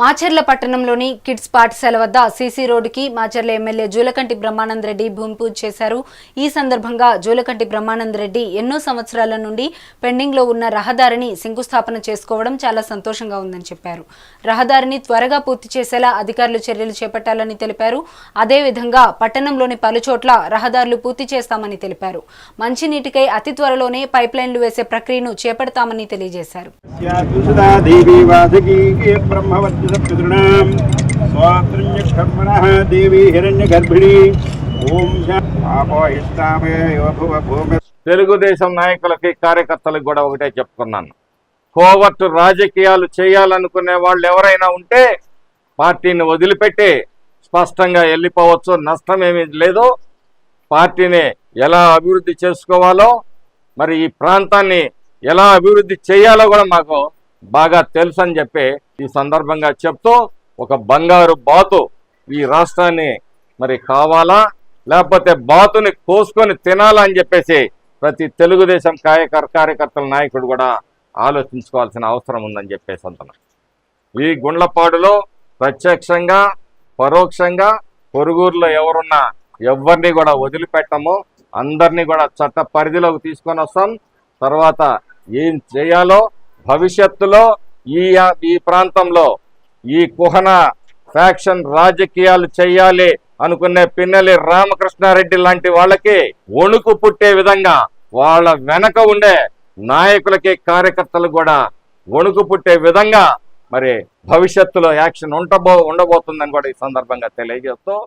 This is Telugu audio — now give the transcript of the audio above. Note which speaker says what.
Speaker 1: మాచర్ల పట్టణంలోని కిడ్స్ పాఠశాల వద్ద సీసీ రోడ్డుకి మాచర్ల ఎమ్మెల్యే జూలకంటి బ్రహ్మానంద్ రెడ్డి భూమి పూజ చేశారు. ఈ సందర్భంగా జూలకంటి బ్రహ్మానంద్ రెడ్డి ఎన్నో సంవత్సరాల నుండి పెండింగ్లో ఉన్న రహదారిని శంకుస్థాపన చేసుకోవడం చాలా సంతోషంగా ఉందని చెప్పారు. రహదారిని త్వరగా పూర్తి చేసేలా అధికారులు చర్యలు చేపట్టాలని తెలిపారు. అదేవిధంగా పట్టణంలోని పలుచోట్ల రహదారులు పూర్తి చేస్తామని తెలిపారు. మంచినీటికై అతి త్వరలోనే పైప్లైన్లు వేసే ప్రక్రియను చేపడతామని తెలియజేశారు.
Speaker 2: పితృణాం దేవీ వాసకీ బ్రహ్మవర్చసపితॄణాం ఓం భూమి
Speaker 3: తెలుగుదేశం నాయకులకి కార్యకర్తలకు కూడా ఒకటే చెప్తున్నాను. కోవట్టు రాజకీయాలు చేయాలనుకునే వాళ్ళు ఎవరైనా ఉంటే పార్టీని వదిలిపెట్టి స్పష్టంగా వెళ్ళిపోవచ్చు. నష్టం ఏమీ లేదు. పార్టీని ఎలా అభివృద్ధి చేసుకోవాలో మరి ఈ ప్రాంతాన్ని ఎలా అభివృద్ధి చేయాలో కూడా మాకు బాగా తెలుసు అని చెప్పి ఈ సందర్భంగా చెప్తూ ఒక బంగారు బాతు ఈ రాష్ట్రాన్ని మరి కావాలా? లేకపోతే బాతుని కోసుకొని తినాలా అని చెప్పేసి ప్రతి తెలుగుదేశం కార్యకర్ కార్యకర్తల నాయకుడు కూడా ఆలోచించుకోవాల్సిన అవసరం ఉందని చెప్పేసి అంటున్నాను ఈ గుండ్లపాడులో ప్రత్యక్షంగా పరోక్షంగా పొరుగురులో ఎవరున్నా ఎవరిని కూడా వదిలిపెట్టము. అందరినీ కూడా చట్ట పరిధిలోకి తీసుకొని వస్తాం. తర్వాత ఏం చేయాలో భవిష్యత్తులో ఈ ఈ ప్రాంతంలో ఈ కుహన ఫ్యాక్షన్ రాజకీయాలు చేయాలి అనుకునే పిన్నెలి రామకృష్ణారెడ్డి లాంటి వాళ్ళకి వణుకు పుట్టే విధంగా వాళ్ళ వెనక ఉండే నాయకులకి కార్యకర్తలు కూడా వణుకు పుట్టే విధంగా మరి భవిష్యత్తులో యాక్షన్ ఉండబో ఉండబోతుందని కూడా ఈ సందర్భంగా తెలియజేస్తూ